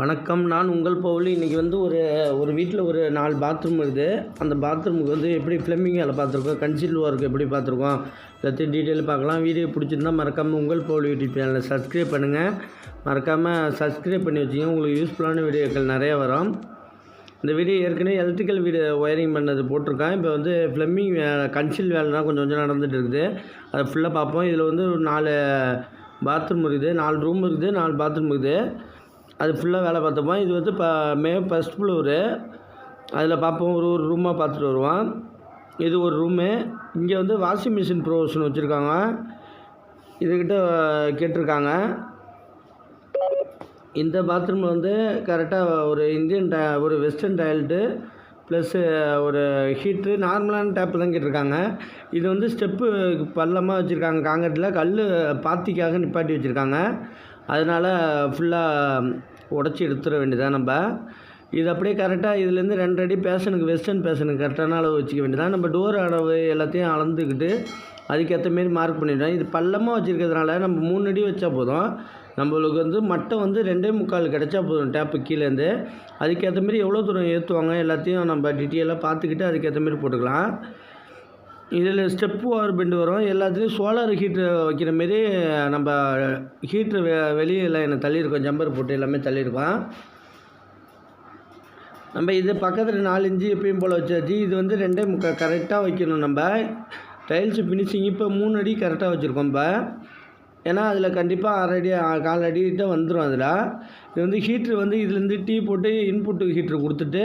வணக்கம். நான் உங்கள் பவுலி. இன்றைக்கி வந்து ஒரு ஒரு வீட்டில் ஒரு நாலு பாத்ரூம் இருக்குது. அந்த பாத்ரூமுக்கு வந்து எப்படி ஃப்ளம்பிங் வேலை பார்த்துருக்கோம்? கன்சீல் ஒர்க் எப்படி பார்த்துருக்கோம்? எல்லாத்தையும் டீட்டெயில் பார்க்கலாம். வீடியோ பிடிச்சிருந்தா மறக்காமல் உங்கள் பவுலி யூடியூப் சேனலை சப்ஸ்கிரைப் பண்ணுங்கள் மறக்காமல் சப்ஸ்கிரைப் பண்ணி வச்சுங்க. உங்களுக்கு யூஸ்ஃபுல்லான வீடியோக்கள் நிறைய வரும். இந்த வீடியோ ஏற்கனவே எலக்ட்ரிக்கல் வீடு ஒயரிங் பண்ணது போட்டிருக்கேன். இப்போ வந்து ஃப்ளம்பிங் கன்சில் வேலைலாம் கொஞ்சம் கொஞ்சம் நடந்துகிட்டு இருக்குது. அதை ஃபுல்லாக பார்ப்போம். இதில் வந்து ஒரு நாலு பாத்ரூம் இருக்குது. நாலு ரூம் இருக்குது. நாலு பாத்ரூம் இருக்குது. அது ஃபுல்லாக வேலை பார்த்துப்போம். இது வந்து இப்போ மே ஃபஸ்ட் ஃப்ளோரு அதில் பார்ப்போம். ஒரு ஒரு ரூமாக பார்த்துட்டு வருவோம். இது ஒரு ரூமு இங்கே வந்து வாஷிங் மிஷின் ப்ரொவிஷன் வச்சுருக்காங்க. இதுக்கிட்ட கேட்டிருக்காங்க. இந்த பாத்ரூமில் வந்து கரெக்டாக ஒரு இந்தியன் டா ஒரு வெஸ்டர்ன் டாய்லெட்டு ப்ளஸ்ஸு ஒரு ஹீட்ரு நார்மலான டேப்பு தான் கேட்டிருக்காங்க. இது வந்து ஸ்டெப்பு பள்ளமாக வச்சுருக்காங்க. காங்கிரீட்டில் கல் பாத்திக்காக நிப்பாட்டி வச்சுருக்காங்க. அதனால் ஃபுல்லாக உடச்சி எடுத்துட வேண்டியதான் நம்ம? இது அப்படியே கரெக்டாக இதுலேருந்து ரெண்டு அடி பேஷனுக்கு வெஸ்டர்ன் பேஷனுக்கு கரெக்டான அளவு வச்சுக்க வேண்டியதான் நம்ம டோர் அளவு எல்லாத்தையும் அளந்துக்கிட்டு அதுக்கேற்ற மாரி மார்க் பண்ணிவிடுவோம் இது பள்ளமாக வச்சுருக்கிறதுனால நம்ம மூணு அடி வச்சா போதும். நம்மளுக்கு வந்து மட்டம் வந்து ரெண்டே முக்கால் கிடச்சா போதும் டேப்பு கீழேருந்து அதுக்கேற்ற மாரி எவ்வளோ தூரம் ஏற்றுவாங்க எல்லாத்தையும் நம்ம டீட்டெயிலாக பார்த்துக்கிட்டு அதுக்கேற்ற மாரி போட்டுக்கலாம். இதில் ஸ்டெப்பு வார் பெண்டு வரும். எல்லாத்துலேயும் சோலார் ஹீட்ரு வைக்கிற மாரி நம்ம ஹீட்ரு வெ வெளியே எல்லாம் எனக்கு தள்ளியிருக்கோம் ஜம்பர் போட்டு எல்லாமே தள்ளியிருக்கோம். நம்ம இது பக்கத்தில் நாலு இன்ச்சு எப்பயும் போல் வச்சாச்சு. இது வந்து ரெண்டே முக்க கரெக்டாக வைக்கணும் நம்ம. டைல்ஸு ஃபினிஷிங் இப்போ மூணு அடி கரெக்டாக வச்சுருக்கோம் இப்போ. ஏன்னா அதில் கண்டிப்பாக அரை அடி கால் அடிக்கிட்ட வந்துடும் அதில். இது வந்து ஹீட்ரு வந்து இதுலேருந்து டீ போட்டு இன்புட்டு ஹீட்ரு கொடுத்துட்டு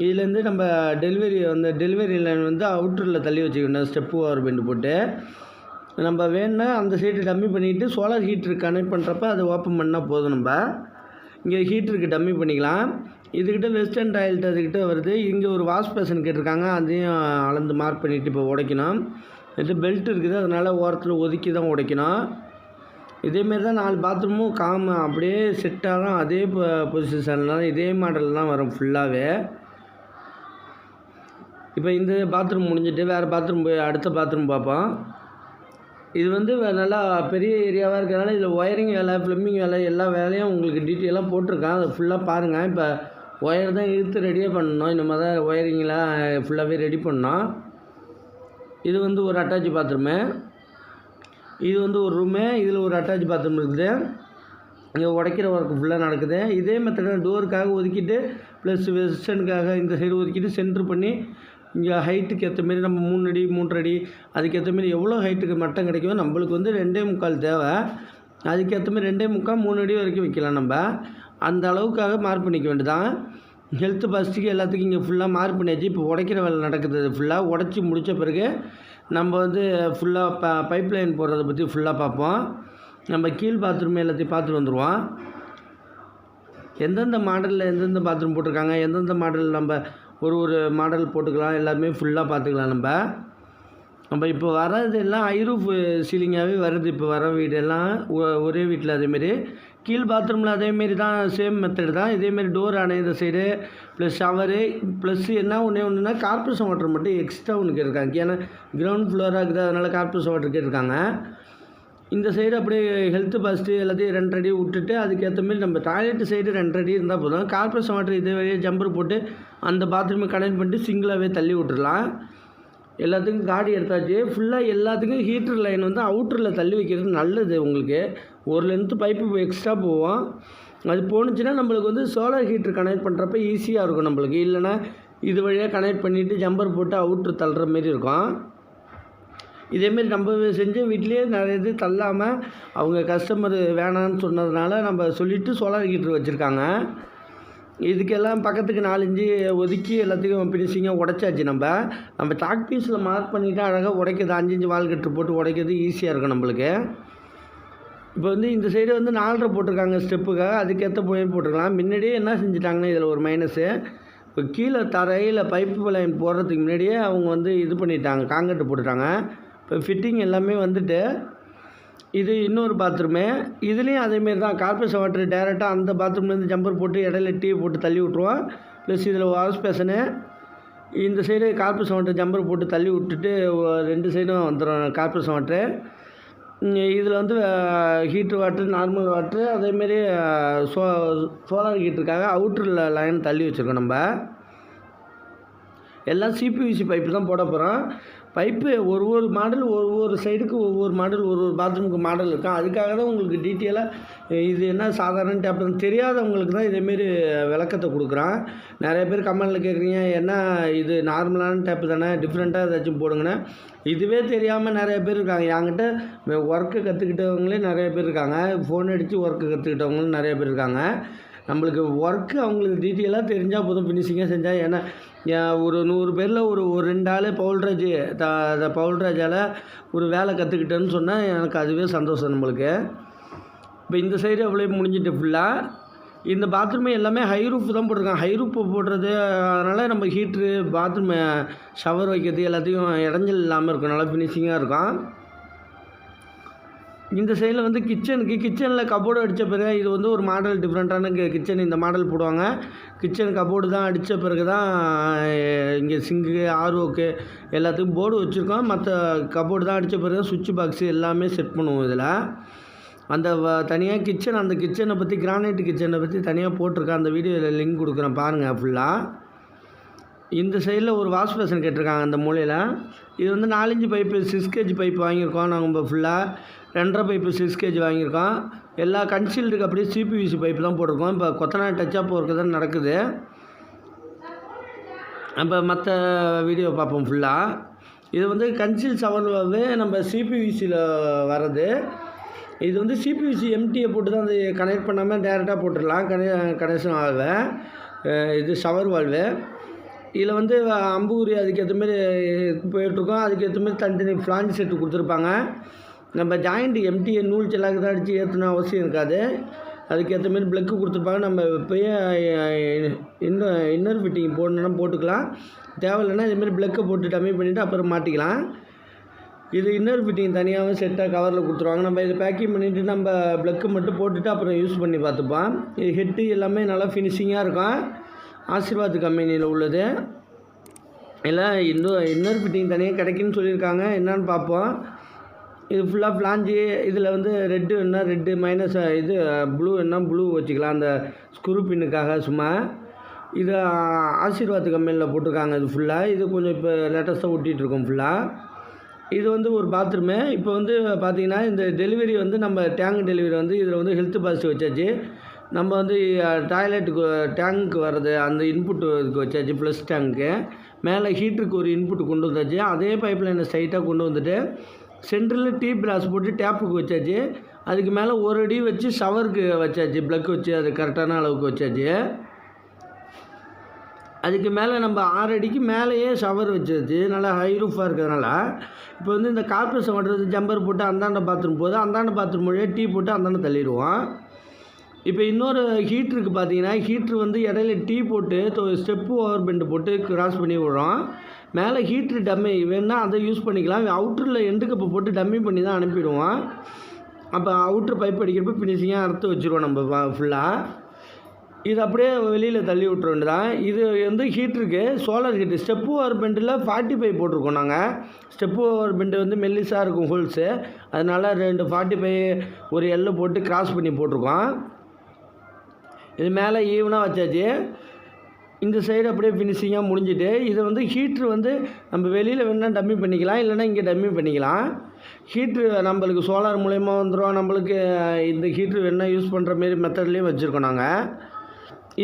இதுலேருந்து நம்ம டெலிவரி வந்து டெலிவரி லைன் வந்து அவுட்டரில் தள்ளி வச்சுக்கணும். ஸ்டெப்பு ஓவர் பெண்டு போட்டு. நம்ம வேணும்னா அந்த சைடு டம்மி பண்ணிவிட்டு சோலார் ஹீட்ரு கனெக்ட் பண்ணுறப்ப அதை ஓப்பன் பண்ணால் போதும் நம்ம. இங்கே ஹீட்டருக்கு டம்மி பண்ணிக்கலாம். இதுக்கிட்ட வெஸ்டர்ன் டாய்லெட் அதுக்கிட்ட வருது. இங்கே ஒரு வாஷ் பேஷன் கேட்டிருக்காங்க. அதையும் அளந்து மார்க் பண்ணிவிட்டு இப்போ உடைக்கணும். இது பெல்ட் இருக்குது. அதனால் ஓரத்தில் ஒதுக்கி தான் உடைக்கணும். இதேமாரி தான் நாலு பாத்ரூமும் காம அப்படியே செட்டாக தான் அதே பொசிஷனில் தான் இதே மாடல் தான் வரும் ஃபுல்லாகவே இப்போ இந்த பாத்ரூம் முடிஞ்சிட்டு வேறு பாத்ரூம் போய் அடுத்த பாத்ரூம் பார்ப்போம். இது வந்து நல்லா பெரிய ஏரியாவாக இருக்கிறதுனால இதில் ஒயரிங் வேலை ப்ளம்பிங் வேலை எல்லா வேலையும் உங்களுக்கு டீட்டெயிலாக போட்டிருக்கேன். அதை ஃபுல்லாக பாருங்கள் இப்போ ஒயர் தான் இழுத்து ரெடியே பண்ணணும். இந்த மாதிரி தான் ஒயரிங்லாம் ஃபுல்லாகவே ரெடி பண்ணோம். இது வந்து ஒரு அட்டாச் பாத்ரூமு இது வந்து ஒரு ரூமு இதில் ஒரு அட்டாச் பாத்ரூம் இருக்குது. இங்கே உடைக்கிற ஒர்க் ஃபுல்லாக நடக்குது. இதே மெத்தடில் டோருக்காக ஒதுக்கிட்டு ப்ளஸ் வெஸ்டர்னுக்காக இந்த சைடு ஒதுக்கிட்டு சென்ட்ரு பண்ணி இங்கே ஹைட்டுக்கு ஏற்ற மாரி நம்ம மூணு அடி மூன்றரை அடி அதுக்கேற்ற மாரி எவ்வளோ ஹைட்டுக்கு மட்டம் கிடைக்குமோ நம்மளுக்கு வந்து ரெண்டே முக்கால் தேவை. அதுக்கேற்ற மாதிரி ரெண்டே முக்கால் மூணு அடி வரைக்கும் வைக்கலாம் நம்ம. அந்த அளவுக்காக மார்க் பண்ணிக்க வேண்டியதான் ஹெல்த்து ஃபஸ்ட்டுக்கு எல்லாத்துக்கும் இங்கே ஃபுல்லாக மார்க் பண்ணியாச்சு. இப்போ உடைக்கிற வேலை நடக்குது ஃபுல்லாக உடச்சி முடித்த பிறகு நம்ம வந்து ஃபுல்லாக ப பைப் லைன் போடுறத பற்றி ஃபுல்லாக பார்ப்போம். நம்ம கீழ் பாத்ரூம் எல்லாத்தையும் பார்த்துட்டு வந்துடுவோம் எந்தெந்த மாடலில் எந்தெந்த பாத்ரூம் போட்டிருக்காங்க? எந்தெந்த மாடலில் நம்ம ஒரு ஒரு மாடல் போட்டுக்கலாம் எல்லாமே ஃபுல்லாக பார்த்துக்கலாம் நம்ம. நம்ம இப்போ வர்றது எல்லாம் ஐரூஃப் சீலிங்காகவே வருது. இப்போ வர வீடெல்லாம் ஒ- ஒரே வீட்டில் அதேமாரி கீழ் பாத்ரூமில் அதேமாரி தான் சேம் மெத்தடு தான். இதேமாரி டோர் அணையிற சைடு ப்ளஸ் ஷவரு ப்ளஸ் என்ன ஒன்று ஒன்றுனா கார்பரேஷன் வாட்டர் மட்டும் எக்ஸ்ட்ரா ஒன்று கேட்டிருக்காங்க. ஏன்னா கிரவுண்ட் ஃப்ளோராக இருக்குது அதனால் கார்பரேஷன் வாட்டர் கேட்டிருக்காங்க. இந்த சைடு அப்படியே ஹெல்த்து ஃபஸ்ட்டு எல்லாத்தையும் ரெண்டு அடி விட்டுட்டு அதுக்கேற்ற மாதிரி நம்ம டாய்லெட் சைடு ரெண்டு அடி இருந்தால் போதும். கார்பரேஷன் வாட்டர் இதே வழியாக ஜம்பர் போட்டு அந்த பாத்ரூமை கனெக்ட் பண்ணிட்டு சிங்கிளாகவே தள்ளி விட்டுறலாம். எல்லாத்துக்கும் காடி எடுத்தாச்சு. ஃபுல்லாக எல்லாத்துக்கும் ஹீட்டர் லைன் வந்து அவுட்டரில் தள்ளி வைக்கிறது நல்லது உங்களுக்கு. ஒரு லென்த்து பைப்பு எக்ஸ்ட்ரா போவோம். அது போணுச்சுன்னா நம்மளுக்கு வந்து சோலார் ஹீட்டர் கனெக்ட் பண்ணுறப்ப ஈஸியாக இருக்கும் நம்மளுக்கு. இல்லைன்னா இது வழியாக கனெக்ட் பண்ணிவிட்டு ஜம்பர் போட்டு அவுட்ரு தள்ளுற மாரி இருக்கும். இதேமாரி நம்ம செஞ்ச வீட்லேயே நிறைய இது தள்ளாமல் அவங்க கஸ்டமர் வேணான்னு சொன்னதுனால நம்ம சொல்லிவிட்டு சோலார் ஹீட்டர் வச்சுருக்காங்க. இதுக்கெல்லாம் பக்கத்துக்கு நாலஞ்சு ஒதுக்கி எல்லாத்துக்கும் ஃபினிஷிங்காக உடைச்சாச்சு நம்ம. நம்ம சாக் பீஸில் மார்க் பண்ணிவிட்டு அழகாக உடைக்கிறது அஞ்சு அஞ்சு வால் கட்டு போட்டு உடைக்கிறது ஈஸியாக இருக்கும் நம்மளுக்கு. இப்போ வந்து இந்த சைடு வந்து நாலரை போட்டிருக்காங்க ஸ்டெப்புக்காக அதுக்கேற்ற போய் போட்டிருக்கலாம் முன்னாடியே என்ன செஞ்சுட்டாங்கன்னா இதில் ஒரு மைனஸு இப்போ கீழே தரையில் பைப்பு லைன் போடுறதுக்கு முன்னாடியே அவங்க வந்து இது பண்ணிட்டாங்க. காங்கிரட்டு போட்டுட்டாங்க. இப்போ ஃபிட்டிங் எல்லாமே வந்துட்டு இது இன்னொரு பாத்ரூமு இதுலேயும் அதேமாரி தான் கார்பரேஷன் வாட்டர் டேரெக்டாக அந்த பாத்ரூம்லேருந்து ஜம்பர் போட்டு இடையில டீ போட்டு தள்ளி விட்ருவோம் ப்ளஸ் இதில் வாஷ் பேஷனு இந்த சைடு கார்பரேஷன் வாட்டர் ஜம்பர் போட்டு தள்ளி விட்டுட்டு ரெண்டு சைடும் வந்துடும் கார்பரேஷன் வாட்டரு இதில் வந்து ஹீட்ரு வாட்ரு நார்மல் வாட்ரு அதேமாரி சோ சோலார் ஹீட்டருக்காக அவுட்ரில் லைன் தள்ளி வச்சுருக்கோம் நம்ம. எல்லாம் சிபிவிசி பைப்பு தான் போட போகிறோம் பைப்பு ஒரு ஒரு மாடல் ஒரு ஒரு சைடுக்கு ஒவ்வொரு மாடல் ஒரு ஒரு பாத்ரூமுக்கு மாடல் இருக்கும் அதுக்காக தான் உங்களுக்கு டீட்டெயிலாக இது என்ன சாதாரண டேப்னு தெரியாதவங்களுக்கு தான் இதேமாரி விளக்கத்தை கொடுக்குறான். நிறைய பேர் கமெண்டில் கேட்குறீங்க என்ன இது நார்மலான டேப்பு தானே டிஃப்ரெண்ட்டாக ஏதாச்சும் போடுங்கண்ணே இதுவே தெரியாமல் நிறைய பேர் இருக்காங்க. என்கிட்ட ஒர்க்கு கற்றுக்கிட்டவங்களே நிறைய பேர் இருக்காங்க. ஃபோன் அடித்து ஒர்க்கு கற்றுக்கிட்டவங்களும் நிறைய பேர் இருக்காங்க. நம்மளுக்கு ஒர்க்கு அவங்களுக்கு டீட்டெயிலாக தெரிஞ்சால் போதும் ஃபினிஷிங்காக செஞ்சால் ஏன்னா ஒரு நூறு பேரில் ஒரு ஒரு ரெண்டு ஆள் பவுல்ராஜ் த அந்த பவுல்ராஜால் ஒரு வேலை கற்றுக்கிட்டேன்னு சொன்னால் எனக்கு அதுவே சந்தோஷம் நம்மளுக்கு. இப்போ இந்த சைடு அவ்வளோ முடிஞ்சிட்டு ஃபுல்லாக இந்த பாத்ரூம் எல்லாமே ஹை ரூஃப் தான் போட்டிருக்காங்க. ஹை ரூஃப் போடுறது அதனால் நம்ம ஹீட்ரு பாத்ரூம் ஷவர் வைக்கிறது எல்லாத்தையும் இடைஞ்சல் இல்லாமல் இருக்கும் நல்லா ஃபினிஷிங்காக இருக்கும். இந்த சைடில் வந்து கிச்சனுக்கு கிச்சனில் கபோர்டு அடித்த பிறகு இது வந்து ஒரு மாடல் டிஃப்ரெண்ட்டான கிச்சன் இந்த மாடல் போடுவாங்க. கிச்சன் கபோர்டு தான் அடித்த பிறகு தான் இங்கே சிங்கு ஆர்ஓக்கு எல்லாத்துக்கும் போர்டு வச்சுருக்கோம். மற்ற கபோர்டு தான் அடித்த பிறகு சுவிட்ச் பாக்ஸு எல்லாமே செட் பண்ணுவோம் இதில். அந்த தனியாக கிச்சன் அந்த கிச்சனை பற்றி கிரானைட் கிச்சனை பற்றி தனியாக போட்டிருக்கேன் அந்த வீடியோவில் லிங்க் கொடுக்குறேன் பாருங்கள் ஃபுல்லாக இந்த சைடில் ஒரு வாஷ் பேஷன் கேட்டிருக்காங்க அந்த மூலையில். இது வந்து நாலஞ்சு பைப்பு சிக்ஸ் கேஜி பைப் வாங்கியிருக்கோம். நாங்கள் ஃபுல்லாக ரெண்டரை பைப்பு சிக்ஸ் கேஜி வாங்கியிருக்கோம். எல்லா கன்சீல்டுக்கு அப்படியே சிபிவிசி பைப்பு தான் போட்டிருக்கோம். இப்போ கொத்தனா டச்சப் ஒர்க்கு தான் நடக்குது. நம்ம மற்ற வீடியோ பார்ப்போம் ஃபுல்லாக இது வந்து கன்சீல் சவர்வே நம்ம சிபிவிசியில் வர்றது. இது வந்து சிபிவிசி எம்டியை போட்டு தான் அது கனெக்ட் பண்ணாமல் டேரெக்டாக போட்டுடலாம். கனெ கனெக்ஷன் ஆகுது இது ஷவர் வால்வு இதில் வந்து அம்புகுரி அதுக்கேற்ற மாரி போயிட்டுருக்கோம். அதுக்கேற்ற மாரி தனித்தனி ஃப்ளான் செட்டு கொடுத்துருப்பாங்க. நம்ம ஜாயிண்ட் எம்டிஏ நூல் செல்லாக்கு தான் அடித்து ஏற்றணும் அவசியம் இருக்காது. அதுக்கேற்ற மாரி ப்ளக்கு கொடுத்துருப்பாங்க. நம்ம இப்போயே இன்னும் இன்னர் ஃபிட்டிங் போடணுன்னா போட்டுக்கலாம். தேவையில்லைன்னா இதுமாரி ப்ளக்கை போட்டு டம்மி பண்ணிவிட்டு அப்புறம் மாட்டிக்கலாம். இது இன்னர் ஃபிட்டிங் தனியாகவும் செட்டாக கவரில் கொடுத்துருவாங்க. நம்ம இதை பேக்கிங் பண்ணிவிட்டு நம்ம ப்ளக்கு மட்டும் போட்டுட்டு அப்புறம் யூஸ் பண்ணி பார்த்துப்போம். இது ஹெட்டு எல்லாமே நல்லா ஃபினிஷிங்காக இருக்கும். ஆசீர்வாத் கம்பெனியில் உள்ளது. எல்லாம் இன்னும் இன்னர் ஃபிட்டிங் தனியாக கிடைக்குன்னு சொல்லியிருக்காங்க. என்னன்னு பார்ப்போம். இது ஃபுல்லாக ஃப்ளாஞ்சி இதில் வந்து ரெட்டு என்ன ரெட்டு மைனஸ் இது ப்ளூ என்ன ப்ளூ வச்சுக்கலாம். அந்த ஸ்க்ரூ பின்னுக்காக சும்மா. இது ஆசீர்வாத் கம்பெனியில் போட்டிருக்காங்க இது ஃபுல்லாக இது கொஞ்சம் இப்போ லேட்டஸ்ட்டாக ஒட்டிகிட்ருக்கோம் ஃபுல்லாக இது வந்து ஒரு பாத்ரூமு இப்போ வந்து பார்த்திங்கன்னா இந்த டெலிவரி வந்து நம்ம டேங்க் டெலிவரி வந்து இதில் வந்து ஹெல்த் பாசிட்டிவ் வச்சாச்சு. நம்ம வந்து டாய்லெட்டுக்கு டேங்க்கு வர்றது அந்த இன்புட்டு இதுக்கு வச்சாச்சு ப்ளஸ் டேங்க்கு மேலே ஹீட்டருக்கு ஒரு இன்புட் கொண்டு வந்தாச்சு. அதே பைப் லைனை ஸ்ட்ரைட்டாக கொண்டு வந்துட்டு சென்டரில் டீ பிளாஸ் போட்டு டேப்புக்கு வச்சாச்சு. அதுக்கு மேலே ஒரு அடி வச்சு ஷவருக்கு வச்சாச்சு. ப்ளக் வச்சு அது கரெக்டான அளவுக்கு வச்சாச்சு. அதுக்கு மேலே நம்ம ஆறு அடிக்கு மேலேயே ஷவர் வச்சாச்சு. நல்லா ஹை ரூஃபாக இருக்கிறதுனால. இப்போ வந்து இந்த கார்பரேஷன் பண்ணுறது ஜம்பர் போட்டு அந்தாண்ட பாத்ரூம் போகுது அந்தாண்ட பாத்ரூம் வழியாக டீ போட்டு அந்தாண்ட தள்ளிடுவோம். இப்போ இன்னொரு ஹீட்ருக்கு பார்த்தீங்கன்னா ஹீட்ரு வந்து இடையில டீ போட்டு ஸ்டெப்பு ஓவர் பெண்டு போட்டு கிராஸ் பண்ணி விடுறோம். மேலே ஹீட்ரு டம்மி வேணால் அதை யூஸ் பண்ணிக்கலாம். அவுட்டரில் எண்டு கப்பு போட்டு டம்மி பண்ணி தான் அனுப்பிடுவான் அப்போ அவுட்ரு பைப் அடிக்கிறப்ப ஃபினிஷிங்காக அறுத்து வச்சுருவோம் நம்ம ஃபுல்லாக இது அப்படியே வெளியில் தள்ளி விட்ற வேண்டியதான் இது வந்து ஹீட்ருக்கு சோலார் ஹீட்ரு ஸ்டெப்பு ஓவர் பெண்டில் ஃபார்ட்டி ஃபைவ் போட்டிருக்கோம் நாங்கள் ஸ்டெப்பு ஓவர் பெண்டு வந்து மெல்லிஸாக இருக்கும் ஹோல்ஸு அதனால் ரெண்டு ஃபார்ட்டி ஃபைவ் ஒரு எல்லு போட்டு கிராஸ் பண்ணி போட்டிருக்கோம். இது மேலே ஈவனாக வச்சாச்சு. இந்த சைடு அப்படியே ஃபினிஷிங்காக முடிஞ்சிட்டு இதை வந்து ஹீட்ரு வந்து நம்ம வெளியில் வேணால் டம்மி பண்ணிக்கலாம் இல்லைன்னா இங்கே டம்மி பண்ணிக்கலாம். ஹீட்ரு நம்மளுக்கு சோலார் மூலயமா வந்துடும் நம்மளுக்கு இந்த ஹீட்ரு வேணால் யூஸ் பண்ணுற மாரி மெத்தட்லேயும் வச்சுருக்கோம் நாங்கள்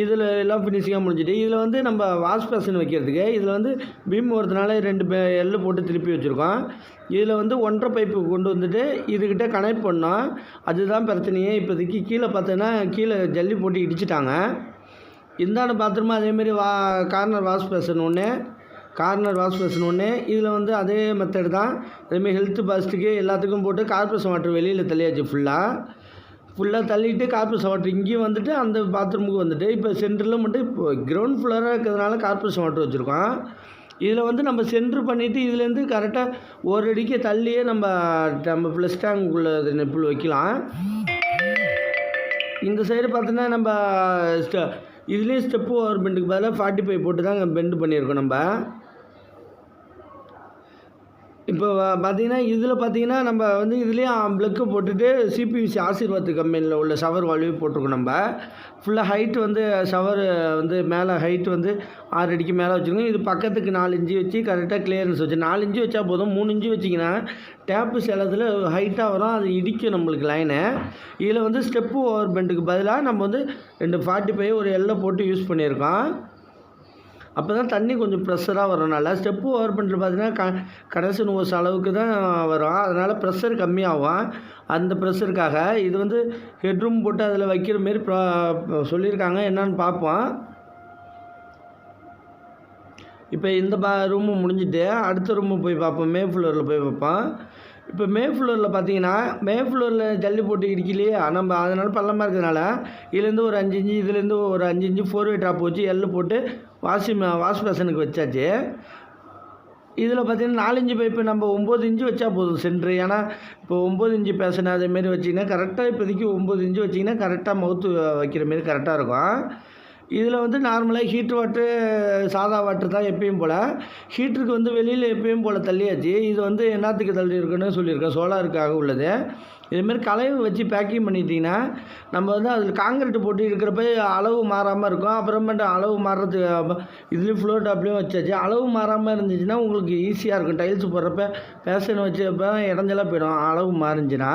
இதில் எல்லாம் ஃபினிஷிங்காக முடிஞ்சிட்டு இதில் வந்து நம்ம வாஷ் பேஷன் வைக்கிறதுக்கு இதில் வந்து பீம் வரதுனால ரெண்டு பே எள்ளு போட்டு திருப்பி வச்சுருக்கோம். இதில் வந்து ஒன்றரை பைப்பு கொண்டு வந்துட்டு இதுக்கிட்ட கனெக்ட் பண்ணோம். அதுதான் பிரச்சனையே. இப்போதைக்கு கீழே பார்த்தோன்னா கீழே ஜல்லி போட்டு இடிச்சிட்டாங்க. இந்தாண்ட பாத்ரூமும் அதேமாரி வா கார்னர் வாஷ் பேஷன் ஒன்று கார்னர் வாஷ் பேஷன் ஒன்று இதில் வந்து அதே மெத்தடு தான். அதேமாதிரி ஹெல்த் பாஸ்ட்டுக்கு எல்லாத்துக்கும் போட்டு கார்பரேஷன் வாட்டர் வெளியில் தள்ளியாச்சு ஃபுல்லாக ஃபுல்லாக தள்ளிட்டு கார்பரேஷன் வாட்டர் இங்கேயும் வந்துட்டு அந்த பாத்ரூமுக்கு வந்துட்டு இப்போ சென்டரில் மட்டும் இப்போ கிரவுண்ட் ஃப்ளோராக இருக்கிறதுனால கார்பரேஷன் வாட்டர் வச்சுருக்கோம். இதில் வந்து நம்ம சென்ட்ரு பண்ணிவிட்டு இதுலேருந்து கரெக்டாக ஒரு அடிக்கு தள்ளியே நம்ம நம்ம ப்ளஸ் டேங்குள்ளே நெப்பிள் வைக்கலாம். இந்த சைடு பார்த்தோன்னா நம்ம ஸ்ட இதுலேயும் ஸ்டெப்பு ஓவர் பெண்டுக்கு பதிலாக ஃபார்ட்டி ஃபைவ் போட்டு தான் பெண்டு பண்ணியிருக்கோம் நம்ம. இப்போ பார்த்தீங்கன்னா இதில் பார்த்தீங்கன்னா நம்ம வந்து இதுலேயும் ப்ளக்கு போட்டுட்டு சிபிவிசி ஆசீர்வாத் கம்பெனியில் உள்ள ஷவர் வால்வே போட்டிருக்கோம் நம்ம. ஃபுல்லாக ஹைட் வந்து ஷவர் வந்து மேலே ஹைட் வந்து ஆறு அடிக்கு மேலே வச்சுருக்கோம். இது பக்கத்துக்கு நாலு இன்ச்சு வச்சு கரெக்டாக கிளியரன்ஸ் வச்சு நாலு இன்ச்சு வச்சா போதும். மூணு இன்ச்சு வச்சிங்கன்னா டேப்பு சிலத்தில் ஹைட்டாக வரும். அது இடிக்கும் நம்மளுக்கு லைனை இதில் வந்து ஸ்டெப்பு ஓவர் பெண்டுக்கு பதிலாக நம்ம வந்து ரெண்டு ஃபார்ட்டி ஃபைவ் ஒரு எல்லை போட்டு யூஸ் பண்ணியிருக்கோம். அப்போ தான் தண்ணி கொஞ்சம் ப்ரெஷராக வரனால ஸ்டெப்பு ஓவர் பண்ணிட்டு பார்த்தீங்கன்னா க கடைசி நோஸ் அளவுக்கு தான் வரும். அதனால் ப்ரெஷர் கம்மியாகும். அந்த ப்ரெஷருக்காக இது வந்து ஹெட்ரூம் போட்டு அதில் வைக்கிற மாரி ப்ரா- சொல்லியிருக்காங்க. என்னன்னு பார்ப்போம். இப்போ இந்த பா ரூமு முடிஞ்சுட்டு அடுத்த ரூமு போய் பார்ப்போம். மே ஃப்ளோரில் போய் பார்ப்போம். இப்போ மே ஃப்ளோரில் பார்த்தீங்கன்னா மே ஃப்ளோரில் ஜல்லி போட்டு இடிக்கலையே. நம்ம அதனால் பள்ளமாக இருக்கிறதுனால இதுலேருந்து ஒரு அஞ்சு இஞ்சி இதுலேருந்து ஒரு அஞ்சு இஞ்சி ஃபோர் வே ட்ராப் வச்சு எள்ளு போட்டு வாஷிங் வாஷ் பேஷனுக்கு வச்சாச்சு. இதில் பார்த்தீங்கன்னா நாலஞ்சு பைப்பு நம்ம ஒம்பது இன்ச்சு வச்சா போதும் சென்ட்ரு ஏன்னா இப்போ ஒம்பது இன்ச்சு பேசணும் அதேமாரி வச்சிங்கன்னா கரெக்டாக இப்போதைக்கு ஒம்பது இன்ச்சு வச்சிங்கன்னா கரெக்டாக மவுத்து வைக்கிற மாரி கரெக்டாக இருக்கும். இதில் வந்து நார்மலாக ஹீட்ரு வாட்ரு சாதா வாட்ரு தான் எப்பயும் போல். ஹீட்டருக்கு வந்து வெளியில் எப்பயும் போல் தள்ளியாச்சு. இது வந்து என்னத்துக்கு தள்ளி இருக்குன்னு சொல்லியிருக்கேன் சோலாருக்காக உள்ளது. இதுமாரி கலையை வச்சு பேக்கிங் பண்ணிட்டீங்கன்னா நம்ம வந்து அதில் காங்கிரீட் போட்டு இருக்கிறப்ப அளவு மாறாமல் இருக்கும். அப்புறமேட்டு அளவு மாறுறது இதுலேயும் ஃப்ளோர் டாப்லேயும் வச்சாச்சு. அளவு மாறாமல் இருந்துச்சுன்னா உங்களுக்கு ஈஸியாக இருக்கும். டைல்ஸ் போடுறப்ப பேஷன் வச்சப்ப இடைஞ்சலாக போயிடும். அளவு மாறிஞ்சுன்னா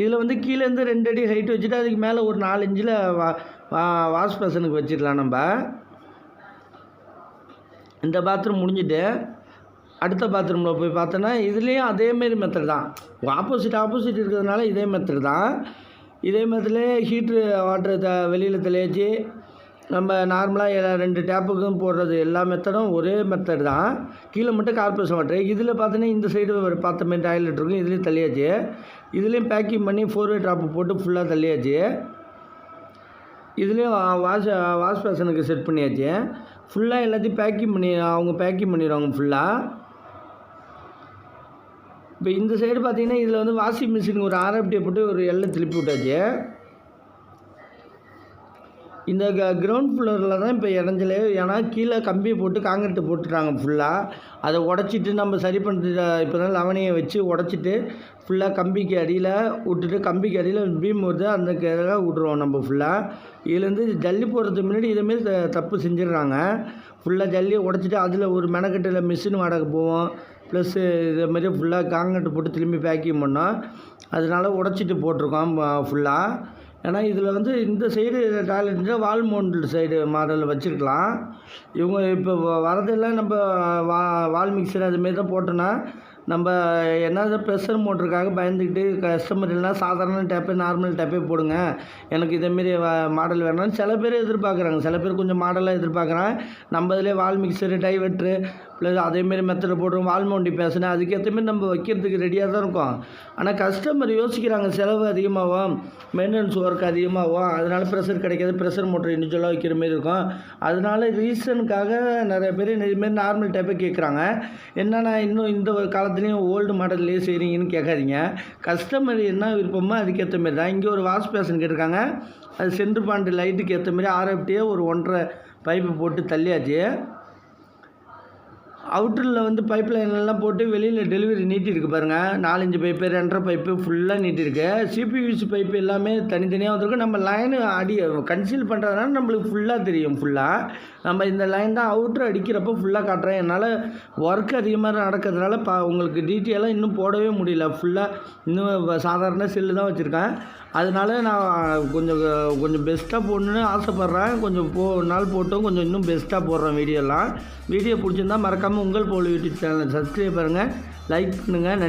இதில் வந்து கீழேருந்து ரெண்டு அடி ஹைட் வச்சுட்டு அதுக்கு மேலே ஒரு நாலு இன்ச்சில் வா வா வாஷ் பேஷனுக்கு வச்சிடலாம் நம்ம. இந்த பாத்ரூம் முடிஞ்சுட்டு அடுத்த பாத்ரூமில் போய் பார்த்தோன்னா இதுலேயும் அதேமாரி மெத்தட் தான். ஆப்போசிட் ஆப்போசிட் இருக்கிறதுனால இதே மெத்தட் தான். இதே மெத்தட்லேயே ஹீட்ரு வாட்டர் த வெளியில் தெளிச்சு நம்ம நார்மலாக ரெண்டு டேப்புக்கும் போடுறது எல்லா மெத்தடும் ஒரே மெத்தட் தான். கீழே மட்டும் கார்பரேஷன் வாட்டரு இதில் பார்த்தீங்கன்னா இந்த சைடு ஒரு பத்து மினிட் டாய்லெட் இருக்கும். இதுலேயும் தள்ளியாச்சு இதுலேயும் பேக்கிங் பண்ணி ஃபோர் வே ட்ராப்பு போட்டு ஃபுல்லாக தள்ளியாச்சு இதுலேயும் வாஷ் வாஷ் பேஷனுக்கு செட் பண்ணியாச்சு. ஃபுல்லாக எல்லாத்தையும் பேக்கிங் பண்ணி அவங்க பேக்கிங் பண்ணிடுவாங்க ஃபுல்லாக இப்போ இந்த சைடு பார்த்தீங்கன்னா இதில் வந்து வாஷிங் மிஷின் ஒரு ஆர்எஃப்டியை போட்டு ஒரு எல்லை திருப்பி விட்டாச்சு. இந்த க கிரவுண்ட் ஃப்ளோரில் தான் இப்போ இடைஞ்சலே ஏன்னா கீழே கம்பி போட்டு காங்கிரீட்டு போட்டுட்டாங்க ஃபுல்லாக அதை உடச்சிட்டு நம்ம சரி பண்ணுறது இப்போ தான் லவணியை வச்சு உடச்சிட்டு ஃபுல்லாக கம்பிக்கு அடியில் விட்டுட்டு கம்பிக்கு அடியில் பீம் வருது. அந்த கிழக்க விட்ருவோம் நம்ம ஃபுல்லாக இதுலேருந்து ஜல்லி போடுறதுக்கு முன்னாடி இதுமாரி த- தப்பு செஞ்சிடுறாங்க. ஃபுல்லாக ஜல்லியை உடச்சிட்டு அதில் ஒரு மெனக்கட்டில் மிஷின் வாடகை போவோம். ப்ளஸ்ஸு இதேமாரி ஃபுல்லாக காங்கிரீட்டு போட்டு திரும்பி பேக்கிங் பண்ணோம் அதனால உடச்சிட்டு போட்டிருக்கோம் ஃபுல்லாக ஏன்னா இதில் வந்து இந்த சைடு டாய்லெட் வால் சைடு மாடலில் வச்சுருக்கலாம். இவங்க இப்போ வ- வரதெல்லாம் நம்ம வா வால் மிக்சர் அதுமாரி தான் போட்டோன்னா நம்ம என்னது ப்ரெஷர் மோட்டருக்காக பயந்துக்கிட்டு கஸ்டமர் இல்லைனா சாதாரண டேப்பே நார்மல் டேப்பே போடுங்க. எனக்கு இதேமாரி மாடல் வேணும்னு சில பேர் எதிர்பார்க்குறாங்க. சில பேர் கொஞ்சம் மாடலாக எதிர்பார்க்குறாங்க. நம்ம இதிலே வால் மிக்சரு டைவெட்ரு ப்ளஸ் அதேமாரி மெத்தடை போடுறோம் வால்மௌண்டி பேசினேன். அதுக்கேற்ற மாதிரி நம்ம வைக்கிறதுக்கு ரெடியாக தான் இருக்கோம். ஆனால் கஸ்டமர் யோசிக்கிறாங்க செலவு அதிகமாகும் மெயின்டெனன்ஸ் ஒர்க் அதிகமாகும் அதனால் ப்ரெஷர் கிடைக்காது ப்ரெஷர் மோட்டர் இண்டிவிஜுவலாக வைக்கிற மாதிரி இருக்கும். அதனால ரீசனுக்காக நிறைய பேர் இதுமாரி நார்மல் டைப்பே கேட்குறாங்க என்னென்னா இன்னும் இந்த காலத்துலேயும் ஓல்டு மாடல்லையே செய்கிறீங்கன்னு கேட்காதீங்க கஸ்டமர் என்ன விருப்பமோ அதுக்கேற்ற மாதிரி தான். இங்கே ஒரு வாஷ் பேஷன் கேட்டிருக்காங்க. அது சென்ட்ரு பாண்டு லைட்டுக்கு ஏற்ற மாதிரி ஆர்எஃப்டியே ஒரு ஒன்றரை பைப்பு போட்டு தள்ளியாச்சு. அவுட்டரில் வந்து பைப் எல்லாம் போட்டு வெளியில் டெலிவரி நீட்டிருக்கு பாருங்கள் நாலஞ்சு பைப்பு ரெண்டரை பைப்பு ஃபுல்லாக நீட்டிருக்கு சிபியூசி பைப்பு எல்லாமே தனித்தனியாக வந்திருக்கு. நம்ம லைனு அடி கன்சீல் பண்ணுறதுனால நம்மளுக்கு ஃபுல்லாக தெரியும் ஃபுல்லாக நம்ம இந்த லைன் தான் அவுட்ரு அடிக்கிறப்போ ஃபுல்லாக காட்டுறேன். என்னால் ஒர்க் அதிகமாக நடக்கிறதுனால பா உங்களுக்கு டீட்டெயிலாக இன்னும் போடவே முடியல. ஃபுல்லாக இன்னும் சாதாரண செல்லு தான் வச்சுருக்கேன். அதனால நான் கொஞ்சம் கொஞ்சம் பெஸ்ட்டாக போடணுன்னு ஆசைப்பட்றேன். கொஞ்சம் போ நாள் போட்டும் கொஞ்சம் இன்னும் பெஸ்ட்டாக போடுறேன் வீடியோலாம் வீடியோ பிடிச்சிருந்தா மறக்காமல் உங்கள் போல் யூடியூப் சேனலை சப்ஸ்கிரைப் பண்ணுங்கள் லைக் பண்ணுங்கள் நன்றி.